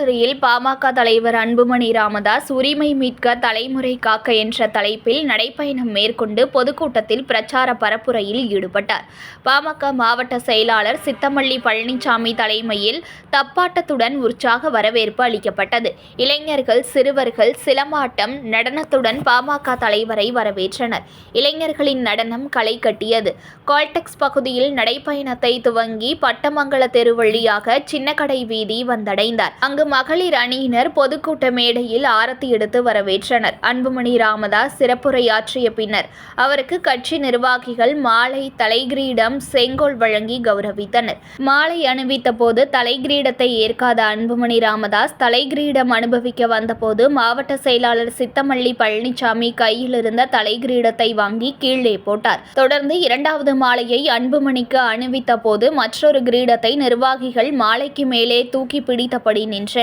பாமக தலைவர் அன்புமணி ராமதாஸ் உரிமை மீட்க தலைமுறை காக்க என்ற தலைப்பில் நடைப்பயணம் மேற்கொண்டு பொதுக்கூட்டத்தில் பிரச்சார பரப்புரையில் ஈடுபட்டார். பாமக மாவட்ட செயலாளர் சித்தமல்லி பழனிசாமி தலைமையில் தப்பாட்டத்துடன் உற்சாக வரவேற்பு அளிக்கப்பட்டது. இளைஞர்கள் சிறுவர்கள் சிலம்பாட்டம் நடனத்துடன் பாமக தலைவரை வரவேற்றனர். இளைஞர்களின் நடனம் களை கட்டியது. கால்டெக்ஸ் பகுதியில் நடைப்பயணத்தை துவங்கி பட்டமங்கல தெரு வழியாக சின்னக்கடை வீதி வந்தடைந்தார். அங்கு மகளிர் அணியினர் பொதுக்கூட்ட மேடையில் ஆரத்தி எடுத்து வரவேற்றனர். அன்புமணி ராமதாஸ் சிறப்புரையாற்றிய பின்னர் அவருக்கு கட்சி நிர்வாகிகள் மாலை தலைகிரீடம் செங்கோல் வழங்கி கௌரவித்தனர். மாலை அணிவித்த போது தலைகிரீடத்தை ஏற்காத அன்புமணி ராமதாஸ் தலைகிரீடம் அனுபவிக்க வந்தபோது மாவட்ட செயலாளர் சித்தமல்லி பழனிசாமி கையில் இருந்த தலைகிரீடத்தை வாங்கி கீழே போட்டார். தொடர்ந்து இரண்டாவது மாலையை அன்புமணிக்கு அணிவித்த போது மற்றொரு கிரீடத்தை நிர்வாகிகள் மாலைக்கு மேலே தூக்கி பிடித்தபடி நின்றனர்.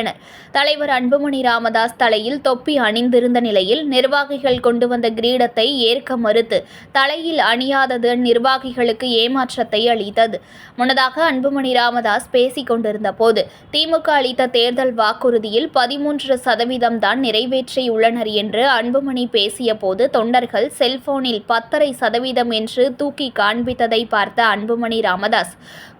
தலைவர் அன்புமணி ராமதாஸ் தலையில் தொப்பி அணிந்திருந்த நிலையில் நிர்வாகிகள் கொண்டு வந்த கிரீடத்தை ஏற்க மறுத்து தலையில் அணியாதது நிர்வாகிகளுக்கு ஏமாற்றத்தை அளித்தது. முன்னதாக அன்புமணி ராமதாஸ் பேசிக் கொண்டிருந்த போது திமுக அளித்த தேர்தல் வாக்குறுதியில் பதிமூன்று சதவீதம் தான் நிறைவேற்றியுள்ளனர் என்று அன்புமணி பேசிய போது தொண்டர்கள் செல்போனில் பத்தரை சதவீதம் என்று தூக்கி காண்பித்ததை பார்த்த அன்புமணி ராமதாஸ்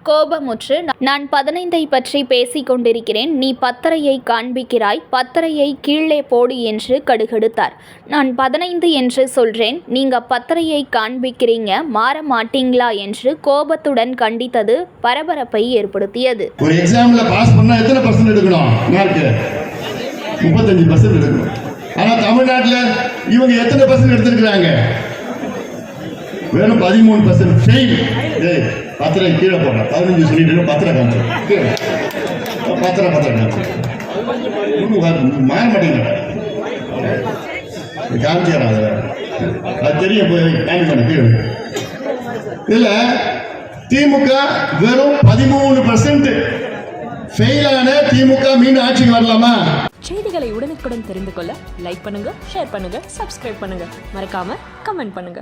கோபமுற்று நான் பதினைந்தை பற்றி பேசிக் கொண்டிருக்கிறேன். நீ பத்தரையை காண்பிக்கிறாய். பத்தரையை கீழே போடு என்று கடுகெடுத்தார். நான் பதினைந்து என்று சொல்றேன். நீங்க பத்தரையை காண்பிக்கிறீங்க. மாற மாட்டீங்களா? என்று கோபத்துடன் கண்டித்தது பரபரப்பை ஏற்படுத்தியது. ஒரு எக்ஸாம்ல பாஸ் பண்ணா எத்தனை பர்சன்ட் எடுக்கணும்? மார்க் முப்பத்தஞ்சு பர்சன்ட் எடுக்கணும். ஆனா தமிழ்நாட்டுல இவங்க எத்தனை பர்சன்ட் எடுத்திருக்கிறாங்க? வெறும் பதிமூணு பர்சன்ட் ஃபெயில் பத்திரை கீழே போடுறேன் பதினஞ்சு சொல்லிட்டு பத்திரை காமிச்சு. கீழே. பத்திரை பத்திரை காமிச்சு. ஒன்றும் மாற மாட்டேங்கிறேன் காமிச்சிடறேன் அதை அது தெரியும் போய் காமிக்கணும் கீழே இதுல திமுக வெறும் பதிமூணு பர்சன்ட் ஃபெயிலான திமுக மீண்டும் ஆட்சிக்கு வரலாமா? செய்திகளை உடனுக்குடன் தெரிந்து கொள்ள லைக் பண்ணுங்க ஷேர் பண்ணுங்க சப்ஸ்கிரைப் பண்ணுங்க. மறக்காம கமெண்ட் பண்ணுங்க.